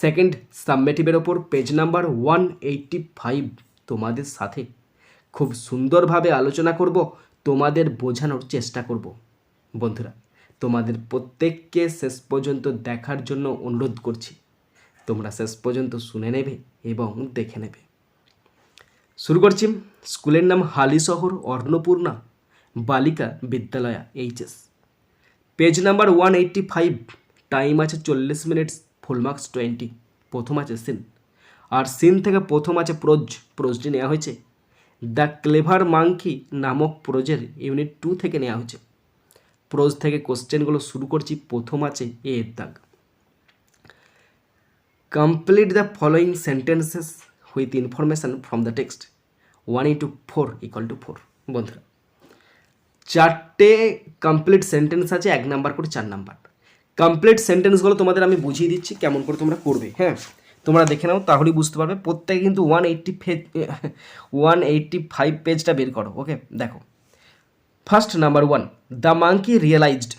Second সাবমেটিভের ওপর page number one eighty five তোমাদের সাথে। খুব সুন্দরভাবে আলোচনা করব, তোমাদের বোঝানোর চেষ্টা করব। বন্ধুরা, তোমাদের প্রত্যেককে শেষ পর্যন্ত দেখার জন্য অনুরোধ করছি। তোমরা শেষ পর্যন্ত শুনে নেবে এবং দেখে নেবে। শুরু করছি। স্কুলের নাম হালি শহর, অর্ণপূর্ণা, বালিকা বিদ্যালয়া, HS. Page number one eighty five, time আছে চল্লিশ মিনিট মার্কস টোয়েন্টি, প্রথম আছে সিন। আর সিন থেকে প্রথম আছে প্রোজ, প্রোজটি নেওয়া হয়েছে। দ্য ক্লেভার মাংকি নামক প্রোজের ইউনিট টু থেকে নেওয়া হয়েছে। প্রোজ থেকে কোশ্চেনগুলো শুরু করছি, প্রথম আছে এ এর দাগ। Complete the following sentences with information from the text. One into four equal to four, বন্ধুরা। চারটে কমপ্লিট সেন্টেন্স আছে, এক নাম্বার করে চার নাম্বার। কমপ্লিট সেন্টেন্সগুলো তোমাদের আমি বুঝিয়ে দিচ্ছি কেমন করে তোমরা করবে হ্যাঁ? তোমরা দেখে নাও, তাহলেই বুঝতে পারবে। প্রত্যেকে কিন্তু one eighty page one eighty five পেজটা বের করো ওকে দেখো। First number one the monkey realized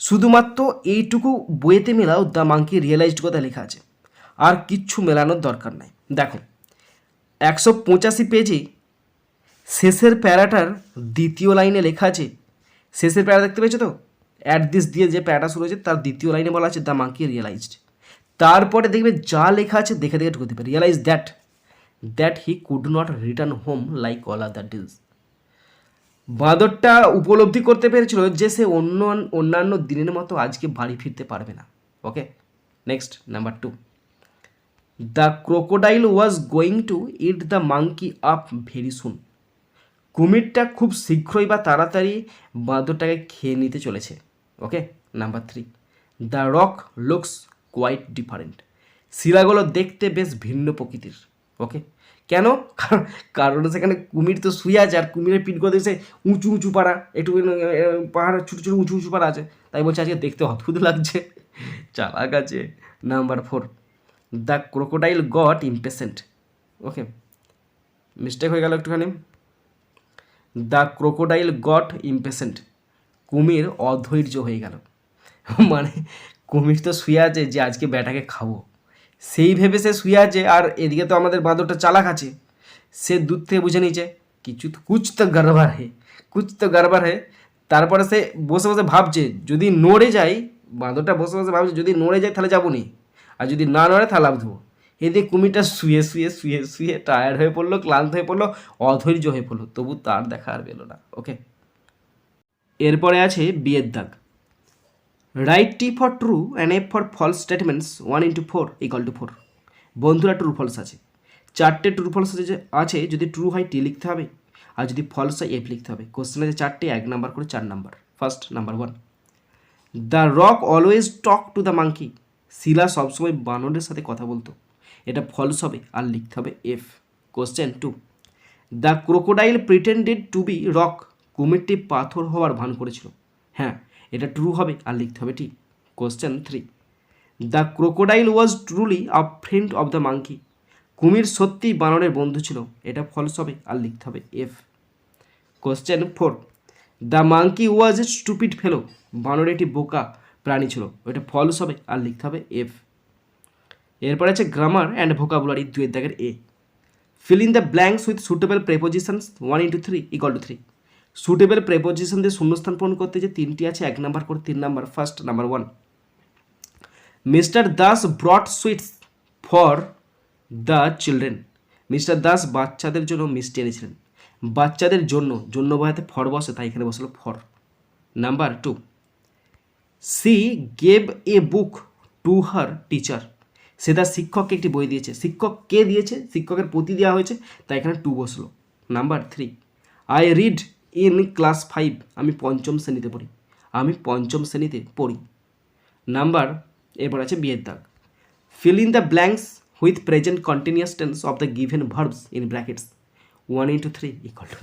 শুধুমাত্র এইটুকু বইয়েতে মেলাও দ্য মাঙ্কি রিয়েলাইজড কথা লেখা আছে। আর কিচ্ছু মেলানোর দরকার নাই। দেখো, একশো পঁচাশি পেজে শেষের প্যারাটার দ্বিতীয় লাইনে লেখা আছে। শেষের প্যারা দেখতে পেয়েছ তো? অ্যাট দিস দিয়ে যে প্যারাটা শুরু হয়েছে, তার দ্বিতীয় লাইনে বলা আছে দ্য মাঙ্কি রিয়েলাইজড তারপরে দেখবে যা লেখা আছে, দেখে দেখে ঢুকে দেবে। Realize that that he could not return home like all other these বাঁদরটা উপলব্ধি করতে পেরেছিল যে সে অন্য, অন্যান্য দিনের মতো আজকে বাড়ি ফিরতে পারবে না। Okay next number two the crocodile was going to eat the monkey up very soon কুমিরটা খুব শীঘ্রই বা তাড়াতাড়ি বাঁদরটাকে খেয়ে নিতে চলেছে। Okay number three the rock looks quite different শিলাগুলো দেখতে বেশ ভিন্ন প্রকৃতির ওকে কেন? কারণ সেখানে কুমির তো শুয়ে আছে আর কুমিরের পিঠ করে সে উঁচু উঁচু পাড়া, একটু পাহাড় ছোটো ছোটো উঁচু উঁচু পাড়া আছে। তাই বলছে আজকে দেখতে অদ্ভুত লাগছে। চালাক আছে। Number four the crocodile got impatient okay mistake হয়ে গেল একটুখানি। দ্য ক্রোকোডাইল গট ইম্পেসেন্ট কুমির অধৈর্য হয়ে গেল। মানে কুমির তো শুয়ে আছে যে আজকে ব্যাটাকে খাব। সেই ভেবে সে শুয়ে আছে আর এদিকে তো আমাদের বাঁদরটা চালাক আছে। সে দূর থেকে বুঝে নিয়েছে, কিছু কুচ তো গড়বার হে কুচ তো গড়বার হে। তারপরে সে বসে বসে ভাবছে, যদি নড়ে যায় বাঁদরটা বসে বসে ভাবছে, যদি নড়ে যায় তাহলে যাব নি। আর যদি না নড়ে তাহলে লাভ দেবো। এদিকে কুমিরটা শুয়ে শুয়ে শুয়ে শুয়ে টায়ার্ড হয়ে পড়ল, ক্লান্ত হয়ে পড়ল, অধৈর্য হয়ে পড়ল। তবু তার দেখা আর পেল না। ওকে এরপরে আছে বিয়ের দাগ। Write T for true and F for false statements one into four equal to four বন্ধুরা ট্রু ফলস আছে। চারটে ট্রু ফলস আছে আছে, যদি ট্রু হয় টি লিখতে হবে, আর যদি ফলস হয় এফ লিখতে হবে। কোশ্চেন আছে চারটে, এক নাম্বার করে চার number. First number one the rock always talk to the monkey শিলা সবসময় বানরের সাথে কথা বলতো। এটা ফলস হবে, আর লিখতে হবে F question two the crocodile pretended to be rock কুমিরটি পাথর হওয়ার ভান করেছিল। হ্যাঁ এটা ট্রু হবে আর লিখতে হবে T question three the crocodile was truly a friend of the monkey কুমির সত্যিই বানরের বন্ধু ছিল। এটা ফলস হবে আর লিখতে হবে F question four the monkey was a stupid fellow বানর একটি বোকা প্রাণী ছিল। ওটা ফলস হবে আর লিখতে হবে এফ এরপর আছে গ্রামার অ্যান্ড ভোকাবুলারি দুয়ের দাগের A fill in the blanks with suitable prepositions one into three equal to three suitable preposition দিয়ে শূন্যস্থান পূরণ করতে যে তিনটি আছে, এক নাম্বার করে তিন number first number one mister Das brought sweets for the children mister Das বাচ্চাদের জন্য মিষ্টি এনেছিলেন। বাচ্চাদের জন্য জন্য বয়াতে ফর বসে, তাই এখানে বসল for. Number two she gave a book to her teacher সে তার শিক্ষককে একটি বই দিয়েছে। শিক্ষক কে দিয়েছে? শিক্ষকের প্রতি দেওয়া হয়েছে, তাই এখানে টু বসল। Number three I read in class five আমি পঞ্চম শ্রেণীতে পড়ি। আমি পঞ্চম শ্রেণীতে পড়ি। নাম্বার এরপর আছে বিয়ের দাগ। Fill in the blanks with present continuous tense of the given verbs in brackets 1 into 3 equal to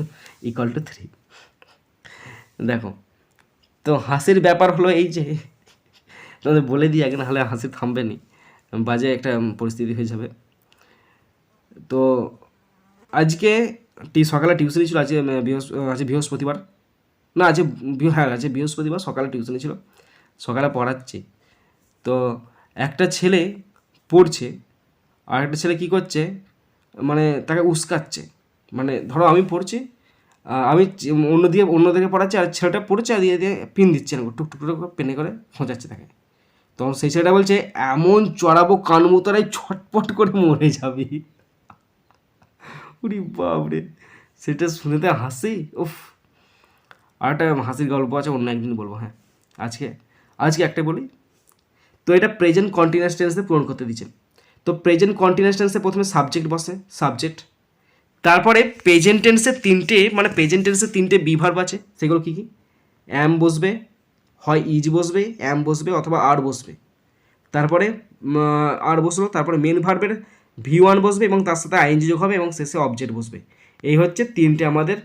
equal to 3 দেখো, তো হাসির ব্যাপার হলো এই যে, তোমাদের বলে দিই আগে, নাহলে হাসি থামবে নি। বাজে একটা পরিস্থিতি হয়ে যাবে। তো আজকে টি, সকালে টিউশনি ছিল, আজকে আজকে বৃহস্পতিবার। না, আজকে হ্যাঁ আজকে বৃহস্পতিবার, সকালে টিউশনি ছিল, সকালে পড়াচ্ছে। তো একটা ছেলে পড়ছে, আর একটা ছেলে কী করছে মানে তাকে উস্কাচ্ছে। মানে ধরো আমি পড়ছি আমি চে- অন্যদিকে অন্যদিকে পড়াচ্ছি, আর ছেলেটা পড়ছে, আর দিয়ে দিয়ে পিন দিচ্ছে না টুক টুক টুক করে পেনে করে খোঁচাচ্ছে তাকে। তখন সেই ছেলেটা বলছে, এমন চড়াবো কান মোতারাই, ছটপট করে মরে যাবি। উরি বাপরে। সেটা শুনেতে হাসি? উফ। আর একটা হাসির গল্প আছে, অন্য একদিন বলব হ্যাঁ। আজকে আজকে একটা বলি। তো এটা প্রেজেন্ট কন্টিনিউয়াস টেন্সে পূরণ করতে দিচ্ছে। তো প্রেজেন্ট কন্টিনিউয়াস টেন্সে প্রথমে সাবজেক্ট বসে সাবজেক্ট তারপরে প্রেজেন্ট টেন্সে তিনটে মানে প্রেজেন্ট টেন্সে তিনটে বিভার্ব আছে, সেগুলো কী কী? অ্যাম বসবে, হয় ইজ বসবে অ্যাম বসবে অথবা আর বসবে। তারপরে আর বসল, তারপরে মেন ভার্বের ভি ওয়ান বসবে এবং তার সাথে আইএনজি যোগ হবে এবং শেষে অবজেক্ট বসবে। এই হচ্ছে তিনটে আমাদের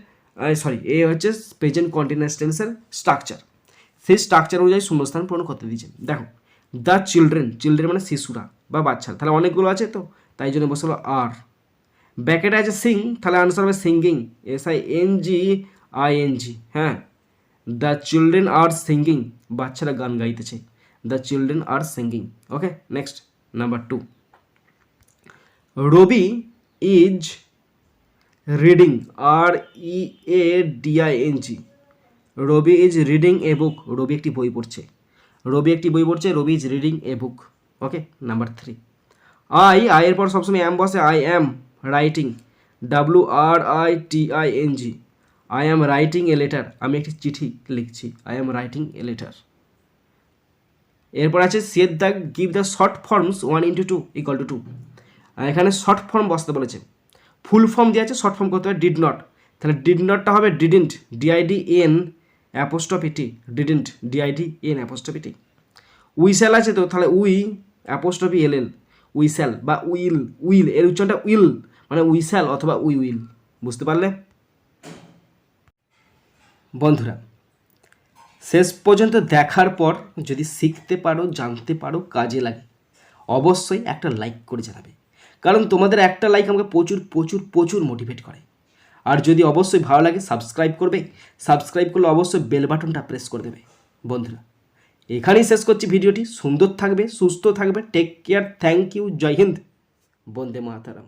সরি এই হচ্ছে প্রেজেন্ট কন্টিনিউয়াস টেন্সের স্ট্রাকচার সেই স্ট্রাকচার অনুযায়ী শূন্যস্থান পূরণ করতে দিয়েছে। দেখো দ্য চিলড্রেন চিলড্রেন মানে শিশুরা বা বাচ্চারা, তাহলে অনেকগুলো আছে তো? তাই জন্য বসে হলো আর ব্যাকেটে আছে সিং তাহলে আনসার হবে singing S I N G I N G হ্যাঁ? দ্য চিলড্রেন আর সিঙ্গিং বাচ্চারা গান গাইতেছে। The children are singing okay next number two Ravi is reading R E A D I N G Ravi is reading a book, Ravi একটি বই পড়ছে। রবি একটি বই পড়ছে, Ravi is reading a book. Okay number three I এর পর সবসময় am বসে I am writing W R I T I N G I am writing a letter আমি একটি চিঠি লিখছি I am writing a letter এরপর আছে set the give the short forms one into two equal to two এখানে short form বসতে বলেছে। Full form দিয়ে আছে শর্ট ফর্ম করতে হবে ডিড নট তাহলে ডিড নটটা হবে didn't D I D N apostrophe T didn't D I D N apostrophe T উইস্যাল আছে তো, তাহলে উই অ্যাপোস্টপি এল এল উইস্যাল বা উইল উইল এর উচ্চারণটা উইল মানে উইস্যাল অথবা উই উইল বুঝতে পারলে? বন্ধুরা, শেষ পর্যন্ত দেখার পর যদি শিখতে পারো, জানতে পারো, কাজে লাগে, অবশ্যই একটা লাইক করে জানাবে। কারণ তোমাদের একটা লাইক আমাকে প্রচুর প্রচুর প্রচুর মোটিভেট করে। আর যদি অবশ্যই ভালো লাগে সাবস্ক্রাইব করবে। সাবস্ক্রাইব করলে অবশ্যই বেল বাটনটা প্রেস করে দেবে। বন্ধুরা, এখানেই শেষ করছি ভিডিওটি। সুন্দর থাকবে, সুস্থ থাকবে। Take care thank you Jai Hind. Vande Mataram.